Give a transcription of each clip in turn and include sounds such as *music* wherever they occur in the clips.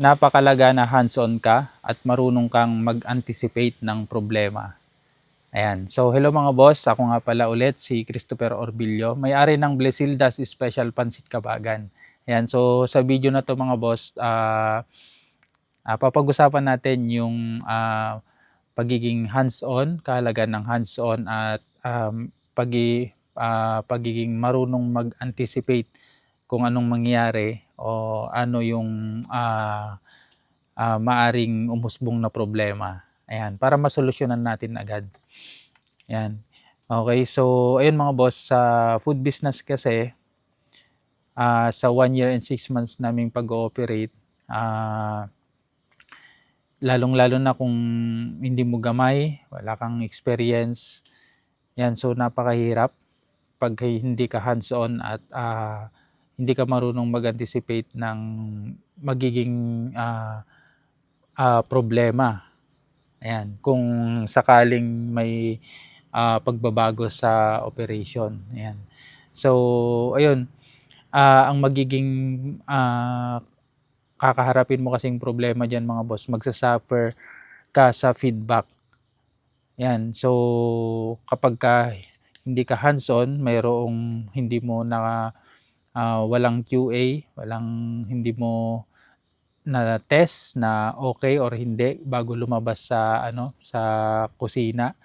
napakalaga na hands-on ka at marunong kang mag-anticipate ng problema. Ayan. So, hello mga boss. Ako nga pala ulit si Christopher Orbillo, may-ari ng Blesildas Special Pansit Kabagan. Ayan. So, sa video na to mga boss, ah ah, papag-usapan natin yung ah, pagiging hands-on, kahalagan ng hands-on at um, pagi, ah, pagiging marunong mag-anticipate kung anong mangyayari o ano yung ah, ah, maaring umusbong na problema. Ayan, para masolusyonan natin agad. Ayan. Okay, so ayun mga boss, sa food business kasi, ah, sa 1 year and 6 months naming pag-ooperate, ah, lalong-lalo na kung hindi mo gamay, wala kang experience, yan, so napakahirap pag hindi ka hands-on at ah, hindi ka marunong mag-anticipate ng magiging ah, ah, problema. Ayan, kung sakaling may ah, pagbabago sa operation. Ayan. So, ayun, ah, ang magiging ah, kakaharapin mo kasing problema diyan mga boss, magsasuffer ka sa feedback. Yan. So, kapag ka hindi ka hands-on, mayroong hindi mo na ah, walang QA, walang hindi mo na test na okay or hindi bago lumabas sa ano sa kusina.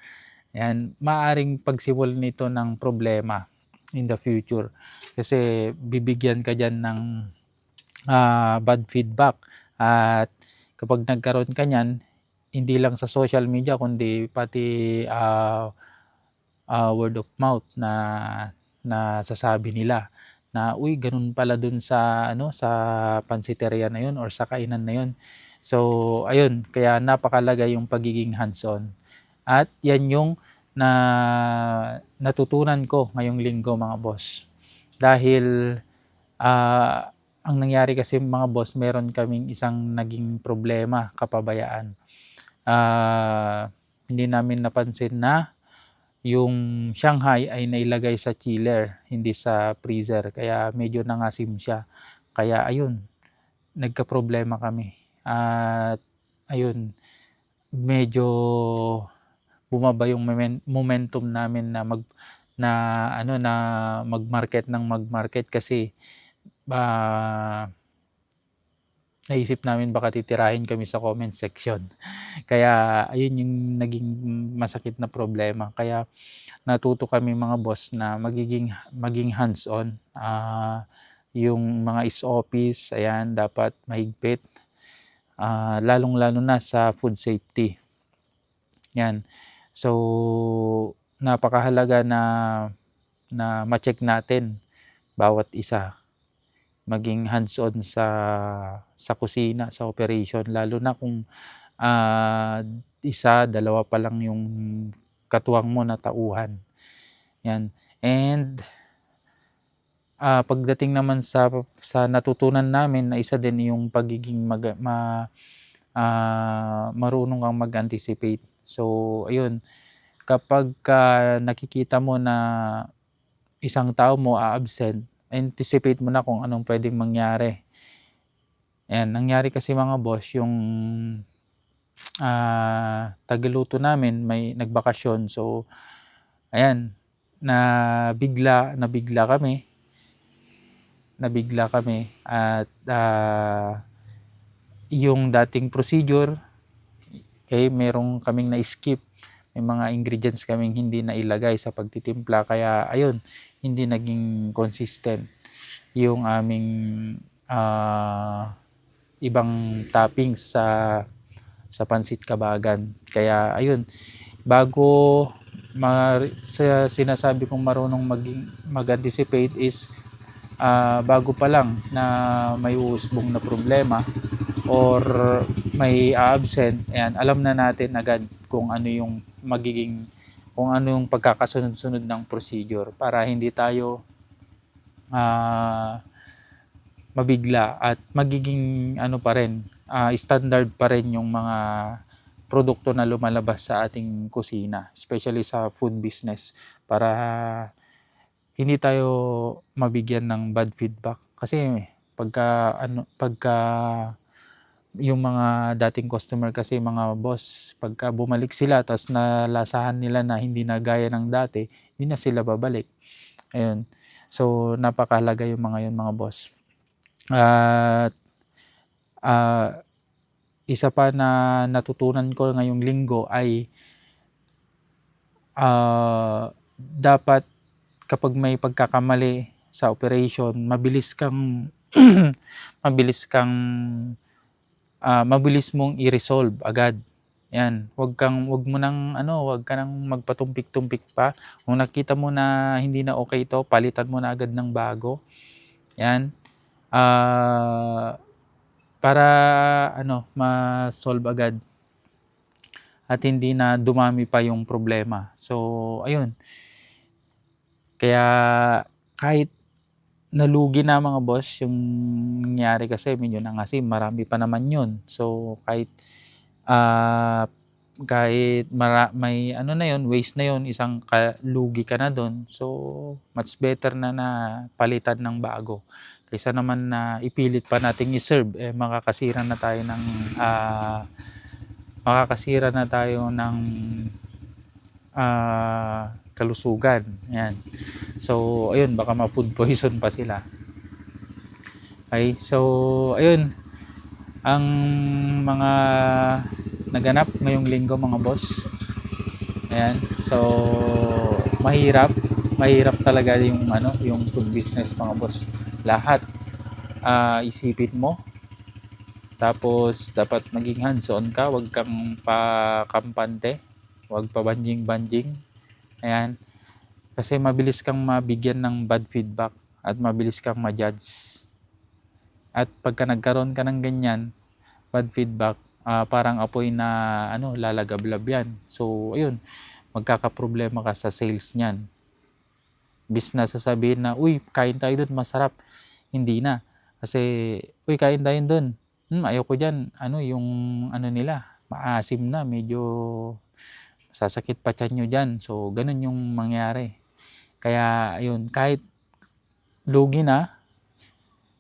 Yan, maaring pagsiwal nito ng problema in the future. Kasi bibigyan ka diyan ng ah, bad feedback. At kapag nagkaroon ka niyan hindi lang sa social media kundi pati ah, ah, word of mouth na na sasabi nila na uy ganun pala dun sa ano sa pansiteria na yun or sa kainan na yun. So ayun, kaya napakalaga yung pagiging hands-on. At yan yung na natutunan ko ngayong linggo mga boss. Dahil ah, ang nangyari kasi mga boss, meron kaming isang naging problema, kapabayaan. Ah, hindi namin napansin na yung Shanghai ay nailagay sa chiller, hindi sa freezer. Kaya medyo nangasim siya. Kaya ayun, nagka-problema kami. At ayun, medyo bumaba yung momen- momentum namin na mag na ano na mag-market ng mag-market kasi ah, naisip namin baka titirahin kami sa comment section. *laughs* Kaya ayun yung naging masakit na problema. Kaya natuto kami mga boss na magiging maging hands-on. Ah, yung mga SOPs, ayan, dapat mahigpit. Ah, lalong-lalo na sa food safety. Yan. So, napakahalaga na na ma-check natin bawat isa maging hands-on sa sa kusina, sa operation lalo na kung ah, isa, dalawa pa lang yung katuwang mo na tauhan. Yan. And ah, pagdating naman sa sa natutunan namin na isa din yung pagiging mag, ma, ah, marunong kang mag-anticipate. So, ayun, kapag ka nakikita mo na isang tao mo a-absent, anticipate mo na kung anong pwedeng mangyari. Ayan, nangyari kasi mga boss, yung ah, tagaluto namin may nagbakasyon. So, ayan, na bigla, nabigla kami. Nabigla kami at ah, yung dating procedure, okay, merong kaming na-skip. May mga ingredients kaming hindi nailagay sa pagtitimpla. Kaya, ayun, hindi naging consistent yung aming ah, ibang toppings sa sa pansit kabagan. Kaya ayun, bago ma, sa sinasabi kong marunong maging mag-anticipate is ah, bago pa lang na may uusbong na problema or may absent, ayan, alam na natin agad kung ano yung magiging kung ano yung pagkakasunod-sunod ng procedure para hindi tayo ah, mabigla at magiging ano pa rin ah, standard pa rin yung mga produkto na lumalabas sa ating kusina especially sa food business para hindi tayo mabigyan ng bad feedback kasi pagka ano pagka yung mga dating customer kasi mga boss, pagka bumalik sila tapos nalasahan nila na hindi na gaya ng dati, hindi na sila babalik. Ayun. So, napakahalaga yung mga yun mga boss. At ah, isa pa na natutunan ko ngayong linggo ay ah, dapat kapag may pagkakamali sa operation, mabilis kang *clears throat* mabilis kang ah, mabilis mong i-resolve agad. Yan, wag kang wag mo nang ano, wag ka nang magpatumpik-tumpik pa. Kung nakita mo na hindi na okay ito, palitan mo na agad ng bago. Yan. Ah, para ano, ma-solve agad at hindi na dumami pa yung problema. So, ayun. Kaya kahit nalugi na mga boss yung nangyari kasi medyo nangasim, marami pa naman yun. So, kahit ah kahit mara, may ano na yun, waste na yun, isang lugi ka na doon. So, much better na na palitan ng bago. Kaysa naman na ipilit pa nating i-serve, eh makakasira na tayo ng ah makakasira na tayo ng ah kalusugan. Yan. So, ayun, baka ma-food poison pa sila. Okay, so, ayun. Ang mga naganap ngayong linggo mga boss. Ayan. So, mahirap. Mahirap talaga yung ano, yung food business mga boss. Lahat ah isipin mo. Tapos dapat maging hands-on ka, wag kang pakampante, wag pa banjing-banjing. Ayan. Kasi mabilis kang mabigyan ng bad feedback at mabilis kang ma-judge. At pagka nagkaroon ka ng ganyan, bad feedback, ah, parang apoy na ano, lalagablab yan. So, ayun, magkakaproblema ka sa sales niyan. Bis na sasabihin na, uy, kain tayo doon, masarap. Hindi na. Kasi, uy, kain tayo doon. Hmm, ayoko dyan. Ano, yung ano nila, maasim na, medyo sasakit pa tiyan nyo dyan. So, ganun yung mangyari. Kaya, ayun, kahit lugi na,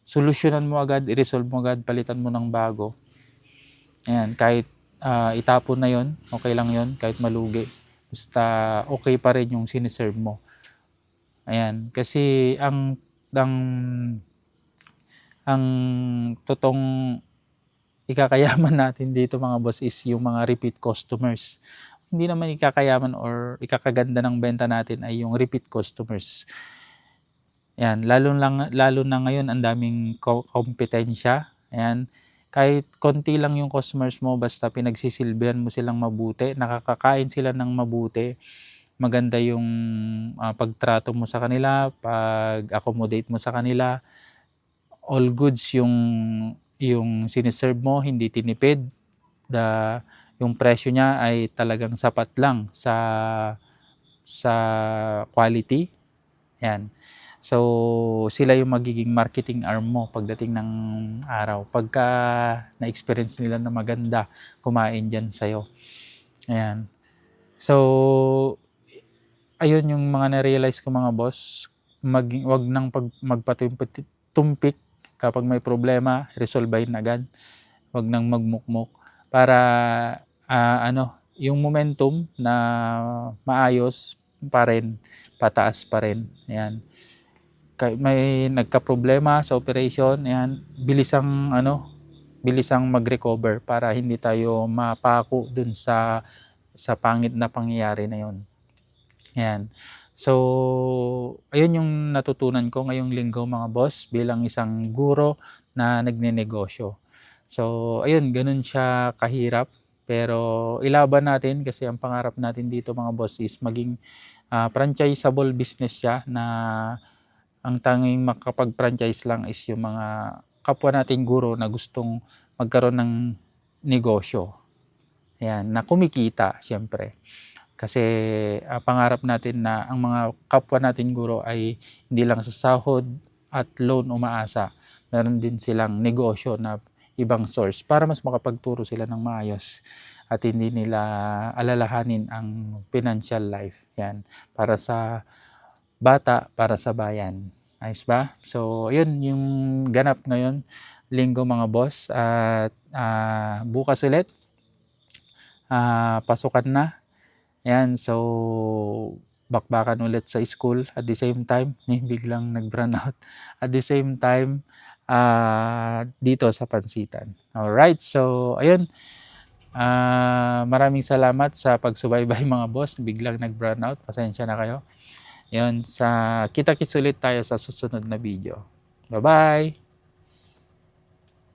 solusyonan mo agad, i-resolve mo agad, palitan mo ng bago. Ayan, kahit ah, itapon na yon okay lang yon kahit malugi. Basta okay pa rin yung siniserve mo. Ayan, kasi ang ang ang totong ikakayaman *laughs* natin dito mga boss is yung mga repeat customers. Hindi naman ikakayaman or ikakaganda ng benta natin ay yung repeat customers. Yan, lalo lang lalo na ngayon ang daming ko- kompetensya. Ayan, kahit konti lang yung customers mo basta pinagsisilbihan mo silang mabuti, nakakakain sila ng mabuti, maganda yung ah, pagtrato mo sa kanila, pag-accommodate mo sa kanila, all goods yung yung siniserve mo, hindi tinipid. The, yung presyo niya ay talagang sapat lang sa sa quality. Yan. So, sila yung magiging marketing arm mo pagdating ng araw. Pagka na-experience nila na maganda, kumain dyan sa'yo. Ayan. So, ayun yung mga na-realize ko mga boss. Mag, wag nang pag, magpatumpik kapag may problema, resolvein agad. Wag nang magmukmok para ah, ano, yung momentum na maayos pa rin, pataas pa rin. Ayan may nagka-problema sa operation, ayan, bilisang ano, bilisang mag-recover para hindi tayo mapako dun sa sa pangit na pangyayari na yon. Ayan. So, ayun yung natutunan ko ngayong linggo mga boss bilang isang guro na nagnenegosyo. So, ayun, ganun siya kahirap. Pero ilaban natin kasi ang pangarap natin dito mga boss is maging ah, franchisable business siya na ang tanging makapag-franchise lang is yung mga kapwa nating guro na gustong magkaroon ng negosyo. Ayan, na kumikita, syempre. Kasi ah, pangarap natin na ang mga kapwa nating guro ay hindi lang sa sahod at loan umaasa. Meron din silang negosyo na ibang source para mas makapagturo sila ng maayos at hindi nila alalahanin ang financial life. Yan, para sa bata para sa bayan. Ayos ba? So, yun yung ganap ngayon. linggo mga boss at ah, bukas ulit ah, pasukan na. Ayan, so bakbakan ulit sa school at the same time, *laughs* may biglang nag-burn out. At the same time, ah, dito sa Pansitan. Alright, so ayun. Ah, maraming salamat sa pagsubaybay *laughs* mga boss. Biglang nag-burn out. Pasensya na kayo. Yun, sa kita-kits ulit tayo sa susunod na video. Bye-bye!